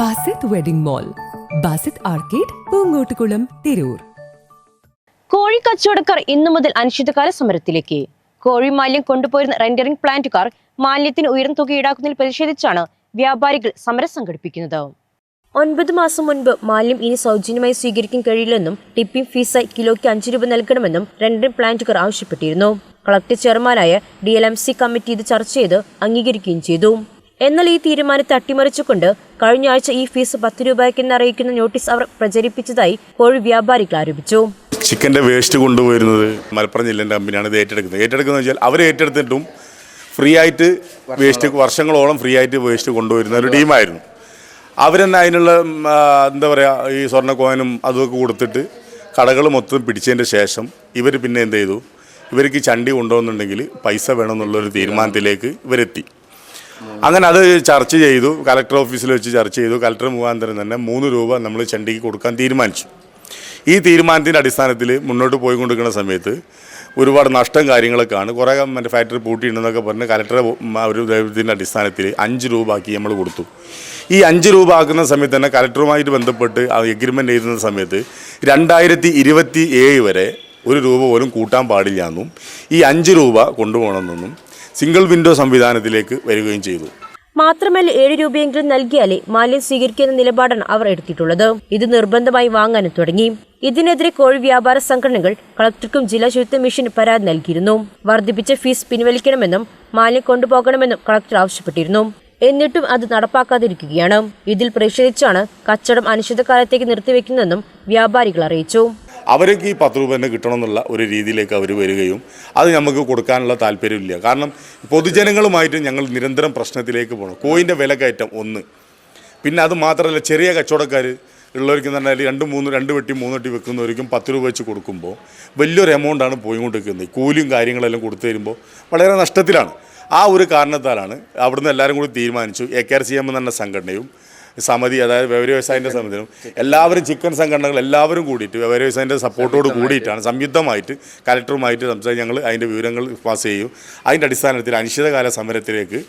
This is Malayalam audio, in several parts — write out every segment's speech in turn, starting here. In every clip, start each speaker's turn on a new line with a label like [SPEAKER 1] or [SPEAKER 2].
[SPEAKER 1] Basith wedding mall Basith arcade Poongottukulam Tirur.
[SPEAKER 2] കോഴി കച്ചവടക്കാർ ഇന്നു മുതൽ അനിശ്ചിതകാല സമരത്തിലേക്ക്. കോഴി മാലിന്യം കൊണ്ടുപോയിരുന്ന റെൻഡറിംഗ് പ്ലാന്റുകാർ മാലിന്യത്തിന് ഉയർന്ന തുക ഈടാക്കുന്നതിൽ പ്രതിഷേധിച്ചാണ് വ്യാപാരികൾ സമരം സംഘടിപ്പിക്കുന്നത്. ഒൻപത് മാസം മുൻപ് മാലിന്യം ഇനി സൗജന്യമായി സ്വീകരിക്കാൻ കഴിയില്ലെന്നും ടിപ്പിംഗ് ഫീസായി കിലോയ്ക്ക് അഞ്ച് രൂപ നൽകണമെന്നും റെൻഡറിംഗ് പ്ലാന്റുകാർ ആവശ്യപ്പെട്ടിരുന്നു. കളക്ടർ ചെയർമാനായ D L M C committee ഇത് ചർച്ച ചെയ്ത് അംഗീകരിക്കുകയും ചെയ്തു. എന്നാൽ ഈ തീരുമാനത്തെ അട്ടിമറിച്ചുകൊണ്ട് കഴിഞ്ഞ ആഴ്ച ഈ ഫീസ് പത്ത് രൂപയ്ക്കെന്ന് അറിയിക്കുന്ന നോട്ടീസ് അവർ പ്രചരിപ്പിച്ചതായി കോഴി വ്യാപാരികൾ ആരോപിച്ചു.
[SPEAKER 3] ചിക്കന്റെ വേസ്റ്റ് കൊണ്ടുപോയിരുന്നത് മലപ്പുറം ജില്ലേന്റെ കമ്പനിയാണ് ഇത് ഏറ്റെടുക്കുന്നത്. ഏറ്റെടുക്കുന്നത് വെച്ചാൽ അവർ ഏറ്റെടുത്തിട്ടും ഫ്രീ ആയിട്ട് വേസ്റ്റ് വർഷങ്ങളോളം ഫ്രീ ആയിട്ട് വേസ്റ്റ് കൊണ്ടുവരുന്ന ഒരു ടീമായിരുന്നു. അവരെന്നെ അതിനുള്ള എന്താ പറയുക ഈ സ്വർണക്കോയനും അതൊക്കെ കൊടുത്തിട്ട് കടകൾ മൊത്തം പിടിച്ചതിന്റെ ശേഷം ഇവർ പിന്നെ എന്ത് ചെയ്തു? ഇവർക്ക് ചണ്ടി കൊണ്ടുപോകുന്നുണ്ടെങ്കിൽ പൈസ വേണമെന്നുള്ളൊരു തീരുമാനത്തിലേക്ക് ഇവരെത്തി. അങ്ങനെ അത് ചർച്ച ചെയ്തു. കലക്ടർ ഓഫീസിൽ വെച്ച് ചർച്ച ചെയ്തു. കലക്ടർ മുഖാന്തരം തന്നെ മൂന്ന് രൂപ നമ്മൾ ചണ്ടിക്ക് കൊടുക്കാൻ തീരുമാനിച്ചു. ഈ തീരുമാനത്തിന്റെ അടിസ്ഥാനത്തിൽ മുന്നോട്ട് പോയിക്കൊണ്ടിരിക്കുന്ന സമയത്ത് ഒരുപാട് നഷ്ടം കാര്യങ്ങളൊക്കെയാണ് കുറേ മറ്റേ ഫാക്ടറി പൂട്ടിയിട്ടുണ്ടെന്നൊക്കെ പറഞ്ഞ് കലക്ടറെ ഒരു ദൈവത്തിന്റെ അടിസ്ഥാനത്തിൽ അഞ്ച് രൂപ ആക്കി നമ്മൾ കൊടുത്തു. ഈ അഞ്ച് രൂപ ആക്കുന്ന സമയത്ത് തന്നെ കലക്ടറുമായിട്ട് ബന്ധപ്പെട്ട് ആ എഗ്രിമെന്റ് എഴുതുന്ന സമയത്ത് രണ്ടായിരത്തി ഇരുപത്തി ഏഴ് വരെ ഒരു രൂപ പോലും കൂട്ടാൻ പാടില്ല എന്നും ഈ അഞ്ച് രൂപ കൊണ്ടുപോകണമെന്നും സിംഗിൾ വിൻഡോ സംവിധാനത്തിലേക്ക് വരികയും ചെയ്തു.
[SPEAKER 2] മാത്രമല്ല ഏഴ് രൂപയെങ്കിലും നൽകിയാലേ മാലിന്യം സ്വീകരിക്കുന്ന നിലപാടാണ് അവർ എടുത്തിട്ടുള്ളത്. ഇത് നിർബന്ധമായി വാങ്ങാനും തുടങ്ങി. ഇതിനെതിരെ കോഴി വ്യാപാര സംഘടനകൾ കളക്ടർക്കും ജില്ലാ ശുചിത്വ മിഷന് പരാതി നൽകിയിരുന്നു. വർദ്ധിപ്പിച്ച ഫീസ് പിൻവലിക്കണമെന്നും മാലിന്യം കൊണ്ടുപോകണമെന്നും കളക്ടർ ആവശ്യപ്പെട്ടിരുന്നു. എന്നിട്ടും അത് നടപ്പാക്കാതിരിക്കുകയാണ്. ഇതിൽ പ്രതിഷേധിച്ചാണ് കച്ചടം അനിശ്ചിതകാലത്തേക്ക് നിർത്തിവെക്കുന്നതെന്നും വ്യാപാരികൾ അറിയിച്ചു.
[SPEAKER 3] അവർക്ക് ഈ പത്ത് രൂപ തന്നെ കിട്ടണമെന്നുള്ള ഒരു രീതിയിലേക്ക് അവർ വരികയും അത് നമുക്ക് കൊടുക്കാനുള്ള താല്പര്യമില്ല. കാരണം പൊതുജനങ്ങളുമായിട്ട് ഞങ്ങൾ നിരന്തരം പ്രശ്നത്തിലേക്ക് പോകണം. കോയിന്റെ വില കയറ്റം ഒന്ന്. പിന്നെ അത് മാത്രമല്ല ചെറിയ കച്ചവടക്കാർ ഉള്ളവർക്ക് തന്നെ രണ്ട് മൂന്ന് രണ്ട് വെട്ടി മൂന്ന് വെട്ടി വെക്കുന്നവർക്കും പത്ത് രൂപ വെച്ച് കൊടുക്കുമ്പോൾ വലിയൊരു എമൗണ്ടാണ് പോയിക്കൊണ്ടിരിക്കുന്നത്. കൂലിയും കാര്യങ്ങളെല്ലാം കൊടുത്തു തരുമ്പോൾ വളരെ നഷ്ടത്തിലാണ്. ആ ഒരു കാരണത്താലാണ് അവിടുന്ന് എല്ലാവരും കൂടി തീരുമാനിച്ചു. A K R C M എന്ന സംഘടനയും സമിതി അതായത് വ്യവര വ്യവസായന്റെ സമിതിയും എല്ലാവരും ചിക്കൻ സംഘടനകൾ എല്ലാവരും കൂടിയിട്ട് വ്യവര വ്യവസായന്റെ സപ്പോർട്ടോട് കൂടിയിട്ടാണ് സംയുക്തമായിട്ട് കലക്ടറുമായിട്ട് സംസാരിച്ച് ഞങ്ങൾ അതിന്റെ വിവരങ്ങൾ പാസ് ചെയ്യും. അതിന്റെ അടിസ്ഥാനത്തിൽ അനിശ്ചിതകാല സമരത്തിലേക്ക്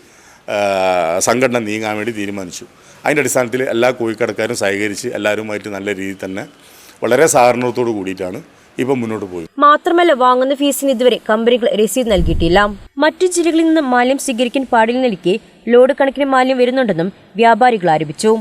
[SPEAKER 3] സംഘടന നീങ്ങാൻ വേണ്ടി തീരുമാനിച്ചു. അതിന്റെ അടിസ്ഥാനത്തിൽ എല്ലാ കോഴിക്കടക്കാരും സഹകരിച്ച് എല്ലാവരുമായിട്ട് നല്ല രീതിയിൽ തന്നെ വളരെ സഹകരണത്തോട് കൂടിയിട്ടാണ് ഇപ്പം മുന്നോട്ട് പോയി.
[SPEAKER 2] മാത്രമല്ല വാങ്ങുന്ന ഫീസിന് ഇതുവരെ കമ്പനികൾ രസീത് നൽകിയിട്ടില്ല. മറ്റു ജില്ലകളിൽ നിന്ന് മാലിന്യം സ്വീകരിക്കാൻ പാടില്ലെന്നിരിക്കെ ലോഡ് കണക്കിന് മാലിന്യം വരുന്നുണ്ടെന്നും വ്യാപാരികൾ ആരോപിച്ചു.